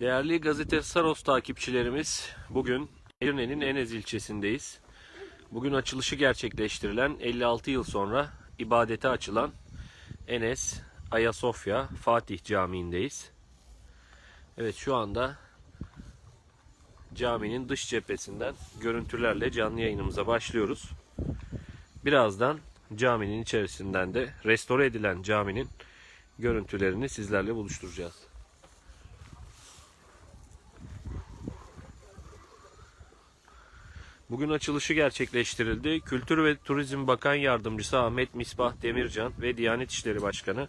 Değerli gazete Saros takipçilerimiz, bugün Edirne'nin Enez ilçesindeyiz. Bugün açılışı gerçekleştirilen 56 yıl sonra ibadete açılan Enes Ayasofya Fatih Camii'ndeyiz. Evet şu anda caminin dış cephesinden görüntülerle canlı yayınımıza başlıyoruz. Birazdan caminin içerisinden de restore edilen caminin görüntülerini sizlerle buluşturacağız. Bugün açılışı gerçekleştirildi. Kültür ve Turizm Bakan Yardımcısı Ahmet Misbah Demircan ve Diyanet İşleri Başkanı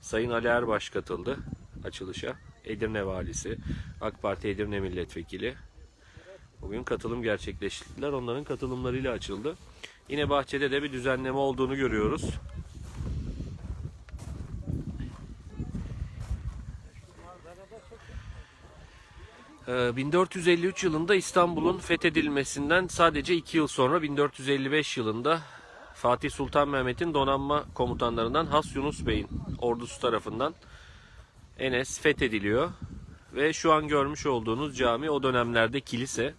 Sayın Ali Erbaş katıldı açılışa. Edirne Valisi, AK Parti Edirne Milletvekili. Bugün katılım gerçekleştirdiler. Onların katılımlarıyla açıldı. Yine bahçede de bir düzenleme olduğunu görüyoruz. Ee, 1453 yılında İstanbul'un fethedilmesinden sadece 2 yıl sonra 1455 yılında Fatih Sultan Mehmet'in donanma komutanlarından Has Yunus Bey'in ordusu tarafından Enes fethediliyor. Ve şu an görmüş olduğunuz cami o dönemlerde kilise.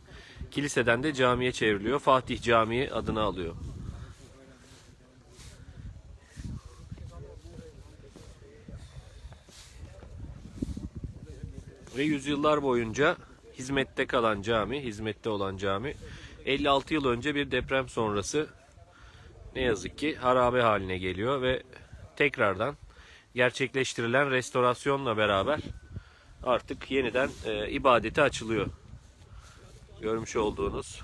Kiliseden de camiye çevriliyor. Fatih Camii adını alıyor. Ve yüzyıllar boyunca hizmette kalan cami, hizmette olan cami 56 yıl önce bir deprem sonrası ne yazık ki harabe haline geliyor ve tekrardan gerçekleştirilen restorasyonla beraber artık yeniden e, ibadete açılıyor. Görmüş olduğunuz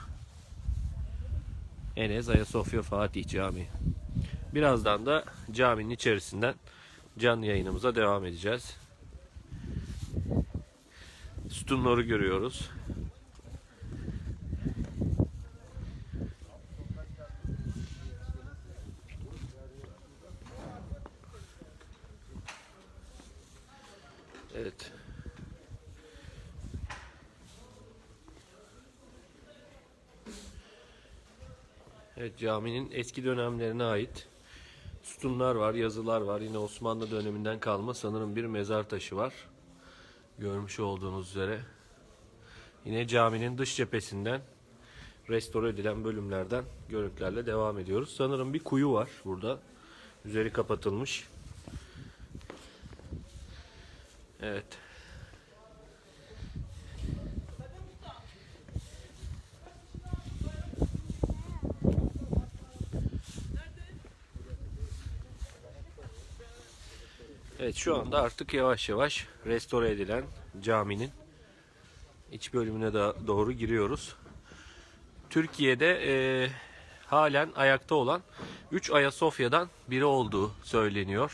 Enes Ayasofya Fatih Camii. Birazdan da caminin içerisinden canlı yayınımıza devam edeceğiz. Sütunları görüyoruz. Evet. Evet caminin eski dönemlerine ait sütunlar var, yazılar var. Yine Osmanlı döneminden kalma sanırım bir mezar taşı var. Görmüş olduğunuz üzere. Yine caminin dış cephesinden restore edilen bölümlerden görüntülerle devam ediyoruz. Sanırım bir kuyu var burada. Üzeri kapatılmış. Evet. Evet şu anda artık yavaş yavaş restore edilen caminin iç bölümüne de doğru giriyoruz. Türkiye'de e, halen ayakta olan 3 Ayasofya'dan biri olduğu söyleniyor.